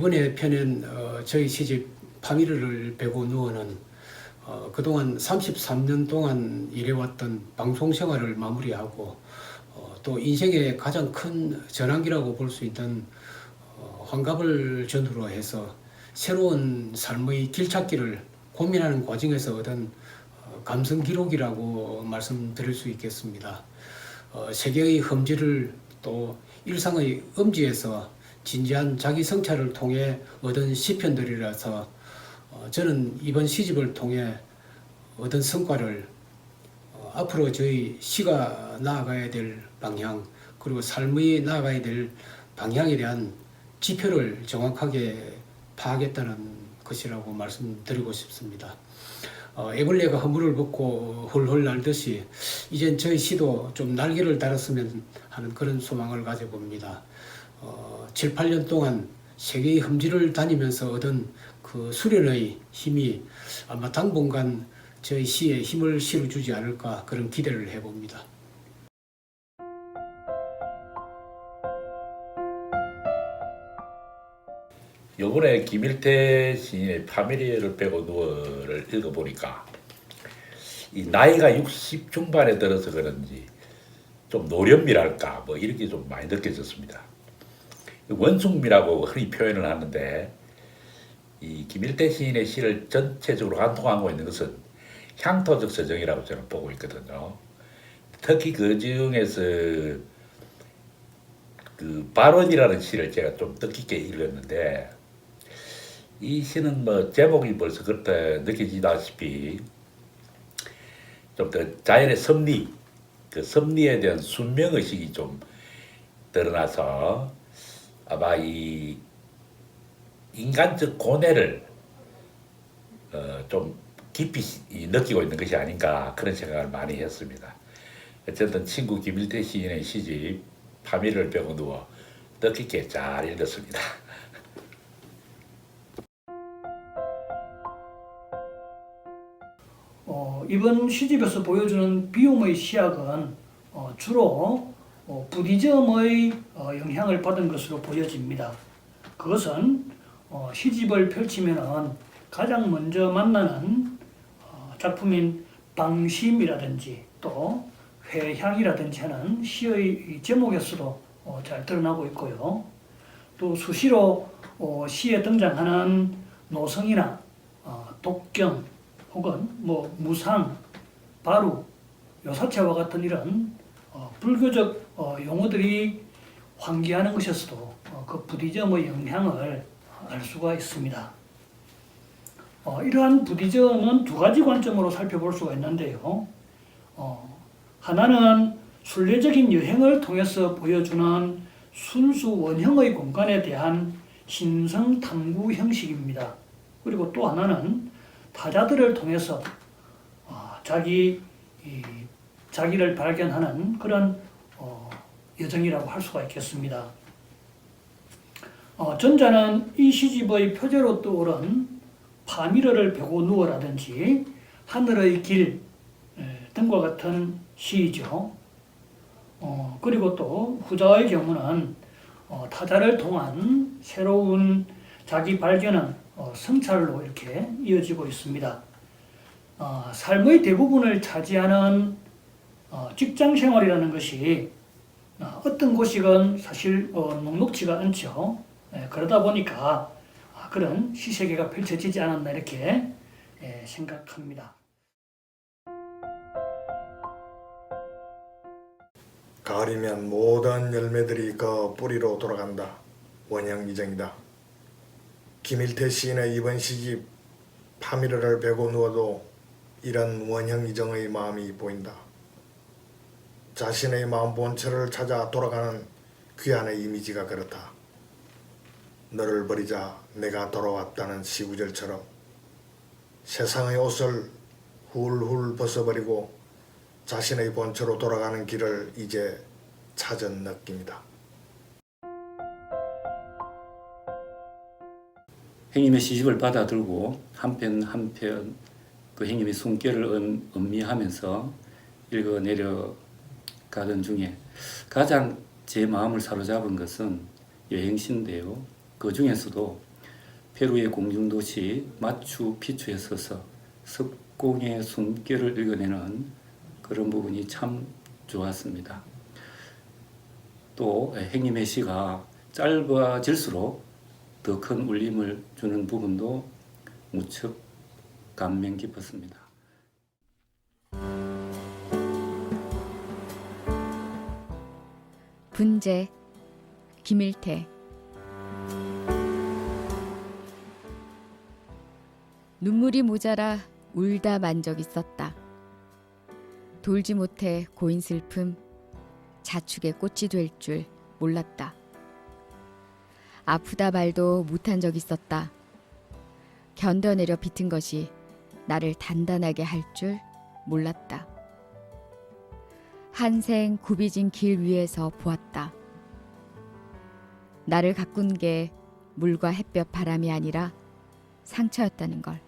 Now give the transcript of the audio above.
이번에 펴낸 어, 저희 시집 파미르를 베고 누워는 어, 그동안 33년 동안 일해왔던 방송 생활을 마무리하고 어, 또 인생의 가장 큰 전환기라고 볼 수 있는 어, 환갑을 전후로 해서 새로운 삶의 길찾기를 고민하는 과정에서 얻은 어, 감성 기록이라고 말씀드릴 수 있겠습니다. 어, 세계의 험지를 또 일상의 음지에서 진지한 자기 성찰을 통해 얻은 시편들이라서 어, 저는 이번 시집을 통해 얻은 성과를 어, 앞으로 저희 시가 나아가야 될 방향 그리고 삶의 나아가야 될 방향에 대한 지표를 정확하게 파악했다는 것이라고 말씀드리고 싶습니다. 어, 애벌레가 허물을 벗고 훌훌 날듯이 이젠 저희 시도 좀 날개를 달았으면 하는 그런 소망을 가져봅니다. 어, 7, 8년 동안 세계의 험지를 다니면서 얻은 그 수련의 힘이 아마 당분간 저희 시에 힘을 실어주지 않을까 그런 기대를 해봅니다. 요번에 김일태 시인의 파미리를 빼고 누워를 읽어보니까 이 나이가 60 중반에 들어서 그런지 좀 노련미랄까 뭐 이렇게 좀 많이 느껴졌습니다. 원숭미라고 흔히 표현을 하는데 이 김일태 시인의 시를 전체적으로 관통하고 있는 것은 향토적 서정이라고 저는 보고 있거든요. 특히 그 중에서 그 발언이라는 시를 제가 좀 뜻깊게 읽었는데 이 시는 뭐 제목이 벌써 그렇다 느껴지다시피 좀 더 자연의 섭리, 그 섭리에 대한 순명 의식이 좀 드러나서 아마 이 인간적 고뇌를 어, 좀 깊이 시- 느끼고 있는 것이 아닌가 그런 생각을 많이 했습니다. 어쨌든 친구 김일태 시인의 시집 파미를 벽고 누워 뜻깊게 잘 읽었습니다. 어, 이번 시집에서 보여주는 비움의 시약은 어, 주로 어, 부디즘의 어, 영향을 받은 것으로 보여집니다. 그것은 어, 시집을 펼치면은 가장 먼저 만나는 어, 작품인 방심이라든지 또 회향이라든지 하는 시의 이 제목에서도 어, 잘 드러나고 있고요. 또 수시로 어, 시에 등장하는 노성이나 어, 독경 혹은 뭐 무상, 바루, 요사체와 같은 이런 어, 불교적 어, 용어들이 환기하는 것에서도 어, 그 부디점의 영향을 알 수가 있습니다. 어, 이러한 부디점은 두 가지 관점으로 살펴볼 수가 있는데요. 어, 하나는 순례적인 여행을 통해서 보여주는 순수 원형의 공간에 대한 신성 탐구 형식입니다. 그리고 또 하나는 타자들을 통해서 어, 자기 이, 자기를 발견하는 그런 어, 여정이라고 할 수가 있겠습니다. 어, 전자는 이 시집의 표제로 떠오른 파미르를 베고 누워라든지 하늘의 길 에, 등과 같은 시이죠. 어, 그리고 또 후자의 경우는 어, 타자를 통한 새로운 자기 발견은 어, 성찰로 이렇게 이어지고 있습니다. 어, 삶의 대부분을 차지하는 어, 직장 생활이라는 것이 어, 어떤 곳이건 사실 어, 녹록지가 않죠. 예, 그러다 보니까 아, 그런 시세계가 펼쳐지지 않았나 이렇게 예, 생각합니다. 가을이면 모든 열매들이 그 뿌리로 돌아간다. 원형 이정이다. 김일태 시인의 이번 시집 파미르를 베고 누워도 이런 원형 이정의 마음이 보인다. 자신의 마음 본체를 찾아 돌아가는 귀한의 이미지가 그렇다. 너를 버리자 내가 돌아왔다는 시구절처럼 세상의 옷을 훌훌 벗어버리고 자신의 본체로 돌아가는 길을 이제 찾은 느낌이다. 행님의 시집을 받아들고 한편 한편 그 행님의 숨결을 음, 음미하면서 읽어 내려 가던 중에 가장 제 마음을 사로잡은 것은 여행시인데요. 그 중에서도 페루의 공중도시 마추 피추에 서서 석공의 숨결을 읽어내는 그런 부분이 참 좋았습니다. 또 행님의 시가 짧아질수록 더 큰 울림을 주는 부분도 무척 감명 깊었습니다. 분재 김일태 눈물이 모자라 울다 만 적 있었다. 돌지 못해 고인 슬픔 자축의 꽃이 될 줄 몰랐다. 아프다 말도 못한 적 있었다. 견뎌내려 비튼 것이 나를 단단하게 할 줄 몰랐다. 한생 굽이진 길 위에서 보았다. 나를 가꾼 게 물과 햇볕 바람이 아니라 상처였다는 걸.